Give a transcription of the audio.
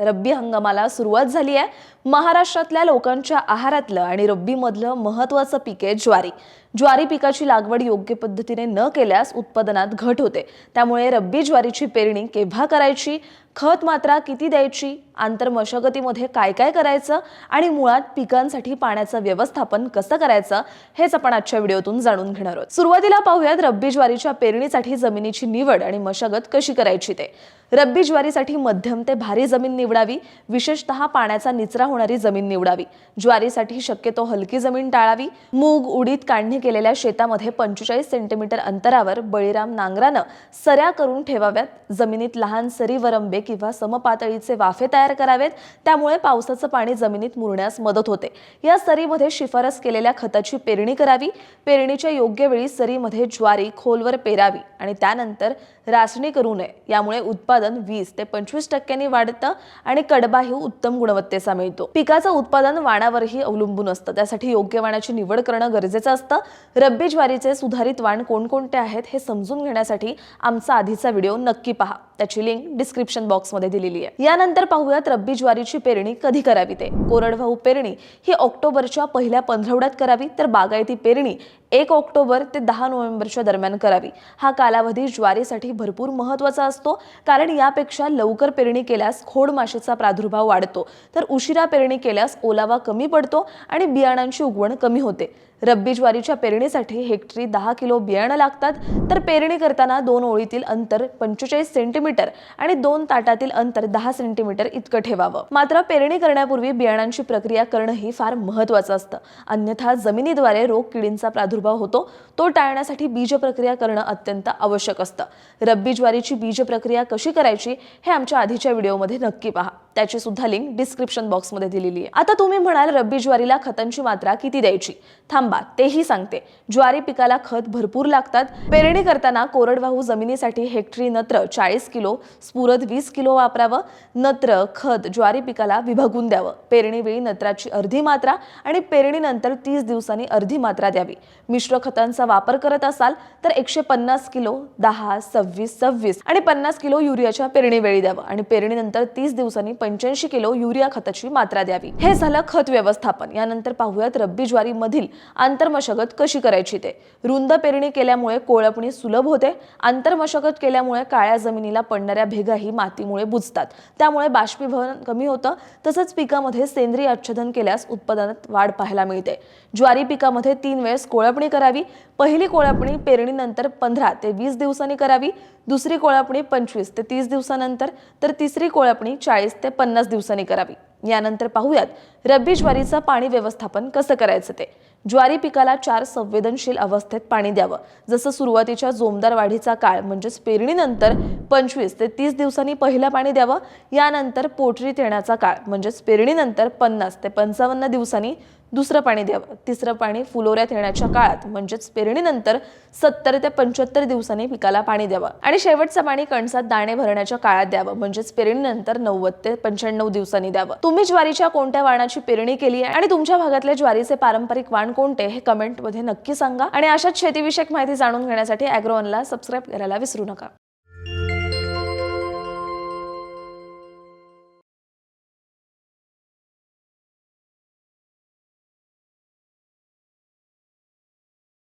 रब्बी हंगामाला सुरुवात झाली आहे. महाराष्ट्रातल्या लोकांच्या आहारातलं आणि रब्बीमधलं महत्त्वाचं पीक आहे ज्वारी. ज्वारी पिकाची लागवड योग्य पद्धतीने न केल्यास उत्पादनात घट होते. त्यामुळे रब्बी ज्वारीची पेरणी केव्हा करायची? खत मात्रा किती द्यायची? आंतर मशागतीमध्ये काय काय करायचं? आणि मुळात पिकांसाठी पाण्याचं व्यवस्थापन कसं करायचं? हेच आपण आजच्या व्हिडिओतून जाणून घेणार आहोत. सुरुवातीला पाहूयात रब्बी ज्वारीच्या पेरणीसाठी जमिनीची निवड आणि मशागत कशी करायची ते. रब्बी ज्वारीसाठी मध्यम ते भारी जमीन निवडावी. विशेषतः पाण्याचा निचरा होणारी जमीन निवडावी. ज्वारीसाठी शक्यतो हलकी जमीन टाळावी. मूग उडीद काढणी केलेल्या शेतामध्ये पंचेचाळीस सेंटीमीटर अंतरावर बळीराम नांगरानं सऱ्या करून ठेवाव्यात. जमिनीत लहान सरी वरंबे किंवा समपातळीचे वाफे तयार करावेत. त्यामुळे पावसाचं पाणी जमिनीत मुरण्यास मदत होते. या सरीमध्ये शिफारस केलेल्या खताची पेरणी करावी. पेरणीच्या योग्य वेळी सरीमध्ये ज्वारी खोलवर पेरावी आणि त्यानंतर रासणी करू नये. यामुळे उत्पादन वीस ते पंचवीस टक्क्यांनी वाढतं आणि कडबाही उत्तम गुणवत्तेचा मिळतो. पिकाचं उत्पादन वाणावरही अवलंबून असतं. त्यासाठी योग्य वाणाची निवड करणं गरजेचं असतं. रब्बी ज्वारीचे सुधारित वाण कोणकोणते आहेत हे समजून घेण्यासाठी आमचा आधीचा व्हिडिओ नक्की पहा. त्याची लिंक डिस्क्रिप्शन बॉक्समध्ये दिलेली आहे. यानंतर पाहूयात रब्बी ज्वारीची पेरणी कधी करावी ते? कोरडवाहू पेरणी ही ऑक्टोबरच्या पहिल्या पंधरवड्यात करावी तर बागायती पेरणी एक ऑक्टोबर ते दहा नोव्हेंबरच्या दरम्यान करावी. हा कालावधी ज्वारीसाठी भरपूर महत्त्वाचा असतो. कारण यापेक्षा लवकर पेरणी केल्यास खोड माशीचा प्रादुर्भाव वाढतो. तर उशिरा पेरणी केल्यास ओलावा कमी पडतो आणि बियाणांची उगवण कमी होते. रब्बी ज्वारीच्या पेरणीसाठी हेक्टरी दहा किलो बियाणं लागतात. तर पेरणी करताना दोन ओळीतील अंतर पंचेचाळीस सेंटीमीटर आणि दोन ताटातील अंतर दहा सेंटीमीटर इतकं ठेवावं. मात्र पेरणी करण्यापूर्वी बियाणांची प्रक्रिया करणंही फार महत्त्वाचं असतं. अन्यथा जमिनीद्वारे रोग किडींचा प्रादुर्भाव होतो. तो टाळण्यासाठी बीज प्रक्रिया करणं अत्यंत आवश्यक असतं. रब्बी ज्वारीची बीज प्रक्रिया कशी करायची हे आमच्या आधीच्या व्हिडिओमध्ये नक्की पहा. त्याची सुद्धा लिंक डिस्क्रिप्शन बॉक्समध्ये दिलेली आहे. आता तुम्ही म्हणाल रब्बी ज्वारीला खतांची मात्रा किती द्यायची? थांब. तेही सांगते. ज्वारी पिकाला खत भरपूर लागतात. पेरणी करताना कोरडवाहू जमिनीसाठी हेक्टरी नत्र चाळीस किलो स्फुरद वीस किलो वापरावं. नत्र खत ज्वारी पिकाला विभागून द्यावं. पेरणीवेळी नत्राची अर्धी मात्रा आणि पेरणीनंतर तीस दिवसांनी अर्धी मात्रा द्यावी. मिश्र खतांचा वापर करत असाल तर एकशे पन्नास किलो दहा सव्वीस सव्वीस आणि पन्नास किलो युरियाच्या पेरणीवेळी द्यावं आणि पेरणीनंतर तीस दिवसांनी पंच्याऐंशी किलो युरिया खताची मात्रा द्यावी. हे झालं खत व्यवस्थापन. यानंतर पाहूयात रब्बी ज्वारी मधील आंतरमशागत कशी करायची ते? रुंद पेरणी केल्यामुळे कोळपणी सुलभ होते. आंतरमशागत केल्यामुळे काळ्या जमिनीला पडणाऱ्या भेगाही मातीमुळे बुजतात. त्यामुळे बाष्पीभवन कमी होतं. तसंच पिकामध्ये सेंद्रिय आच्छादन केल्यास उत्पादनात वाढ पाहायला मिळते. ज्वारी पिकामध्ये तीन वेळेस कोळपणी करावी. पहिली कोळपणी पेरणीनंतर पंधरा ते वीस दिवसांनी करावी. दुसरी कोळपणी पंचवीस ते तीस दिवसानंतर. तर तिसरी कोळपणी चाळीस ते पन्नास दिवसांनी करावी. यानंतर पाहूयात रब्बी ज्वारीचं पाणी व्यवस्थापन कसं करायचं ते? ज्वारी पिकाला चार संवेदनशील अवस्थेत पाणी द्यावं. जसं सुरुवातीच्या जोमदार वाढीचा काळ म्हणजेच पेरणीनंतर पंचवीस ते तीस दिवसांनी पहिलं पाणी द्यावं. यानंतर पोटरीत येण्याचा काळ म्हणजेच पेरणीनंतर पन्नास ते पंचावन्न दिवसांनी दुसरं पाणी द्यावं तिसरं पाणी फुलोऱ्यात येण्याच्या काळात म्हणजेच पेरणीनंतर सत्तर ते पंच्याहत्तर दिवसांनी पिकाला पाणी द्यावं. आणि शेवटचं पाणी कणसात दाणे भरण्याच्या काळात द्यावं म्हणजेच पेरणीनंतर नव्वद ते पंच्याण्णव दिवसांनी द्यावं. तुम्ही ज्वारीच्या कोणत्या वाणाची पेरणी केली आहे? आणि तुमच्या भागातले ज्वारीचे पारंपरिक वाण कोणते हे कमेंटमध्ये नक्की सांगा. आणि अशाच शेतीविषयक माहिती जाणून घेण्यासाठी अॅग्रोवनला सबस्क्राईब करायला विसरू नका.